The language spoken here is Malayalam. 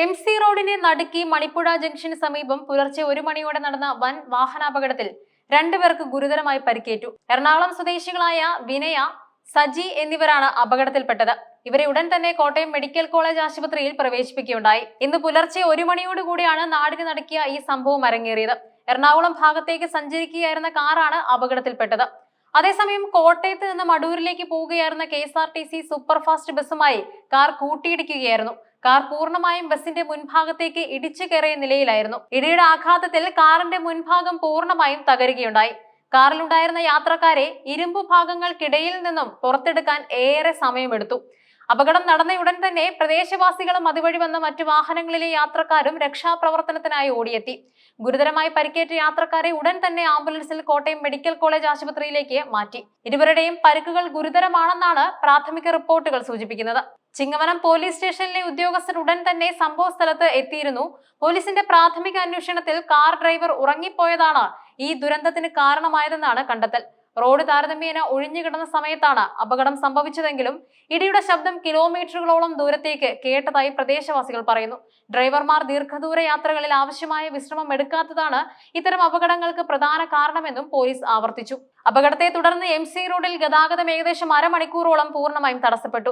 എം സി റോഡിനെ നടുക്കി മണിപ്പുഴ ജംഗ്ഷന് സമീപം പുലർച്ചെ ഒരു മണിയോടെ നടന്ന വൻ വാഹനാപകടത്തിൽ രണ്ടുപേർക്ക് ഗുരുതരമായി പരിക്കേറ്റു. എറണാകുളം സ്വദേശികളായ വിനയ സജി എന്നിവരാണ് അപകടത്തിൽപ്പെട്ടത്. ഇവരെ ഉടൻ തന്നെ കോട്ടയം മെഡിക്കൽ കോളേജ് ആശുപത്രിയിൽ പ്രവേശിപ്പിക്കുകയുണ്ടായി. ഇന്ന് പുലർച്ചെ ഒരു മണിയോടുകൂടിയാണ് നാടിന് നടക്കിയ ഈ സംഭവം അരങ്ങേറിയത്. എറണാകുളം ഭാഗത്തേക്ക് സഞ്ചരിക്കുകയായിരുന്ന കാറാണ് അപകടത്തിൽപ്പെട്ടത്. അതേസമയം കോട്ടയത്ത് നിന്ന് മടൂരിലേക്ക് പോവുകയായിരുന്ന K S R T C superfast ബസ്സുമായി car കൂട്ടിയിടിക്കുകയായിരുന്നു. കാർ പൂർണമായും ബസിന്റെ മുൻഭാഗത്തേക്ക് ഇടിച്ചു കയറിയ നിലയിലായിരുന്നു. ഇടിയുടെ ആഘാതത്തിൽ കാറിന്റെ മുൻഭാഗം പൂർണമായും തകരുകയുണ്ടായി. കാറിലുണ്ടായിരുന്ന യാത്രക്കാരെ ഇരുമ്പു ഭാഗങ്ങൾക്കിടയിൽ നിന്നും പുറത്തെടുക്കാൻ ഏറെ സമയമെടുത്തു. അപകടം നടന്ന ഉടൻ തന്നെ പ്രദേശവാസികളും അതുവഴി വന്ന മറ്റു വാഹനങ്ങളിലെ യാത്രക്കാരും രക്ഷാപ്രവർത്തനത്തിനായി ഓടിയെത്തി. ഗുരുതരമായി പരിക്കേറ്റ യാത്രക്കാരെ ഉടൻ തന്നെ ആംബുലൻസിൽ കോട്ടയം മെഡിക്കൽ കോളേജ് ആശുപത്രിയിലേക്ക് മാറ്റി. ഇരുവരുടെയും പരിക്കുകൾ ഗുരുതരമാണെന്നാണ് പ്രാഥമിക റിപ്പോർട്ടുകൾ സൂചിപ്പിക്കുന്നത്. ചിങ്ങവനം പോലീസ് സ്റ്റേഷനിലെ ഉദ്യോഗസ്ഥർ ഉടൻ തന്നെ സംഭവ സ്ഥലത്ത് എത്തിയിരുന്നു. പോലീസിന്റെ പ്രാഥമിക അന്വേഷണത്തിൽ കാർ ഡ്രൈവർ ഉറങ്ങിപ്പോയതാണ് ഈ ദുരന്തത്തിന് കാരണമായതെന്നാണ് കണ്ടെത്തൽ. റോഡ് താരതമ്യേന ഒഴിഞ്ഞുകിടന്ന സമയത്താണ് അപകടം സംഭവിച്ചതെങ്കിലും ഇടിയുടെ ശബ്ദം കിലോമീറ്ററുകളോളം ദൂരത്തേക്ക് കേട്ടതായി പ്രദേശവാസികൾ പറയുന്നു. ഡ്രൈവർമാർ ദീർഘദൂര യാത്രകളിൽ ആവശ്യമായ വിശ്രമം എടുക്കാത്തതാണ് ഇത്തരം അപകടങ്ങൾക്ക് പ്രധാന കാരണമെന്നും പോലീസ് ആവർത്തിച്ചു. അപകടത്തെ തുടർന്ന് എം റോഡിൽ ഗതാഗതം ഏകദേശം അരമണിക്കൂറോളം പൂർണമായും തടസ്സപ്പെട്ടു.